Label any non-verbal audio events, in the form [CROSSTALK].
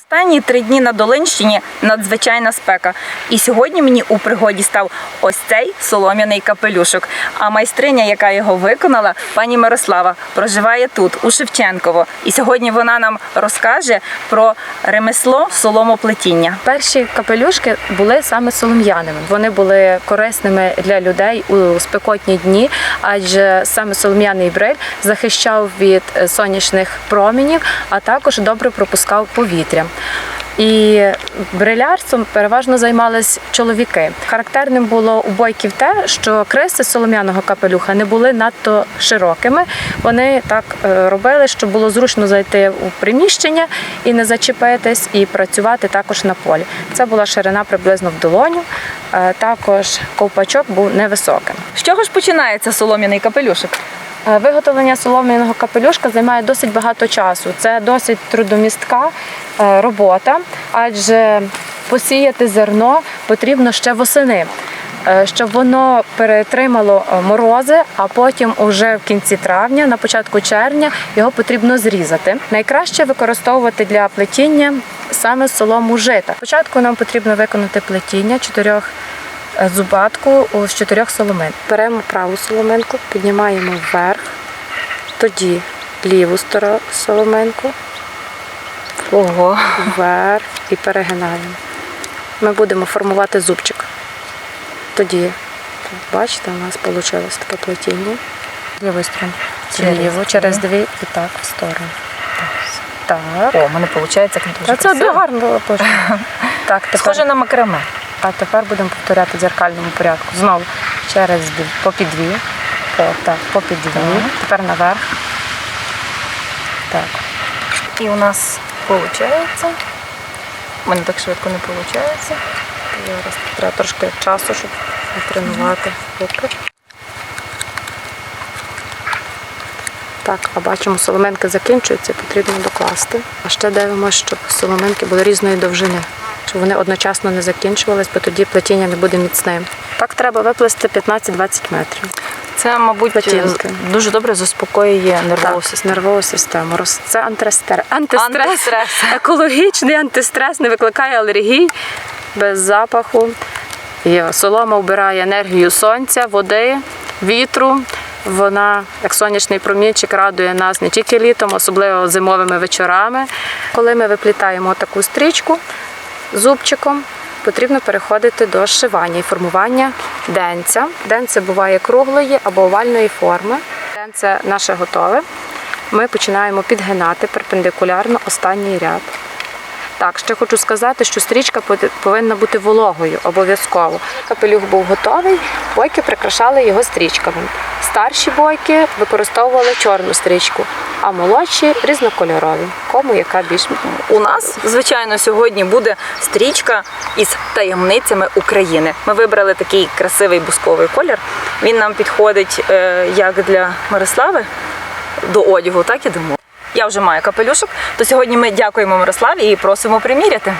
Останні три дні на Долинщині надзвичайна спека. І сьогодні мені у пригоді став ось цей солом'яний капелюшок. А майстриня, яка його виконала, пані Мирослава, проживає тут, у Шевченково. І сьогодні вона нам розкаже про ремесло соломоплетіння. Перші капелюшки були саме солом'яними. Вони були корисними для людей у спекотні дні, адже саме солом'яний бриль захищав від е, сонячних промінів, а також добре пропускав повітря. І брилярством переважно займались чоловіки. Характерним було у бойків те, що криси солом'яного капелюха не були надто широкими. Вони так е, робили, щоб було зручно зайти у приміщення і не зачепитись, і працювати також на полі. Це була ширина приблизно в долоню. Е, Також ковпачок був невисоким. Чого ж починається солом'яний капелюшок? Е, Виготовлення солом'яного капелюшка займає досить багато часу. Це досить трудомістка е, робота, адже посіяти зерно потрібно ще восени. е, Щоб воно перетримало морози, а потім уже в кінці травня, на початку червня, його потрібно зрізати. Найкраще використовувати для плетіння саме солому жита. Спочатку нам потрібно виконати плетіння чотирьох зубатку з чотирьох соломин. Беремо праву соломинку, піднімаємо вверх, тоді ліву сторону соломинку, Ого. вверх і перегинаємо. Ми будемо формувати зубчик. Тоді, бачите, у нас вийшло таке плетіння. Лівою сторони. Через дві. через дві і так в сторону. Так. О, в мене виходить дуже це гарно. [LAUGHS] Так, тепер, Схоже на макраме. А тепер будемо повторяти в дзеркальному порядку. Знову через дві, по під дві. По, так, по під дві. Тепер наверх. Так. І у нас виходить. У мене так швидко не виходить. Зараз треба трошки часу, щоб тренувати руки. Так, а бачимо, соломинки закінчуються, потрібно докласти. А ще дивимося, щоб соломинки були різної довжини, щоб вони одночасно не закінчувались, бо тоді плетіння не буде міцним. Так треба виплести 15-20 метрів. Це, мабуть, Платінки. дуже добре заспокоює нервову Так, систему. нервову систему. Це антистрес. Антистрес. Антистрес. [LAUGHS] Екологічний антистрес не викликає алергій без запаху. І солома вбирає енергію сонця, води, вітру. Вона, як сонячний промінчик, радує нас не тільки літом, особливо зимовими вечорами. Коли ми виплітаємо таку стрічку зубчиком, потрібно переходити до зшивання і формування денця. Денце буває круглої або овальної форми. Денце наше готове. Ми починаємо підгинати перпендикулярно останній ряд. Так, ще хочу сказати, що стрічка повинна бути вологою обов'язково. Капелюх був готовий, бойки прикрашали його стрічками. Старші бойки використовували чорну стрічку, а молодші різнокольорові. Кому яка більш У нас, звичайно, сьогодні буде стрічка із таємницями України. Ми вибрали такий красивий бусковий колір. Він нам підходить е, як для Мирослави до одягу, так і до мови. Я вже маю капелюшок, то сьогодні ми дякуємо Мирославі і просимо приміряти.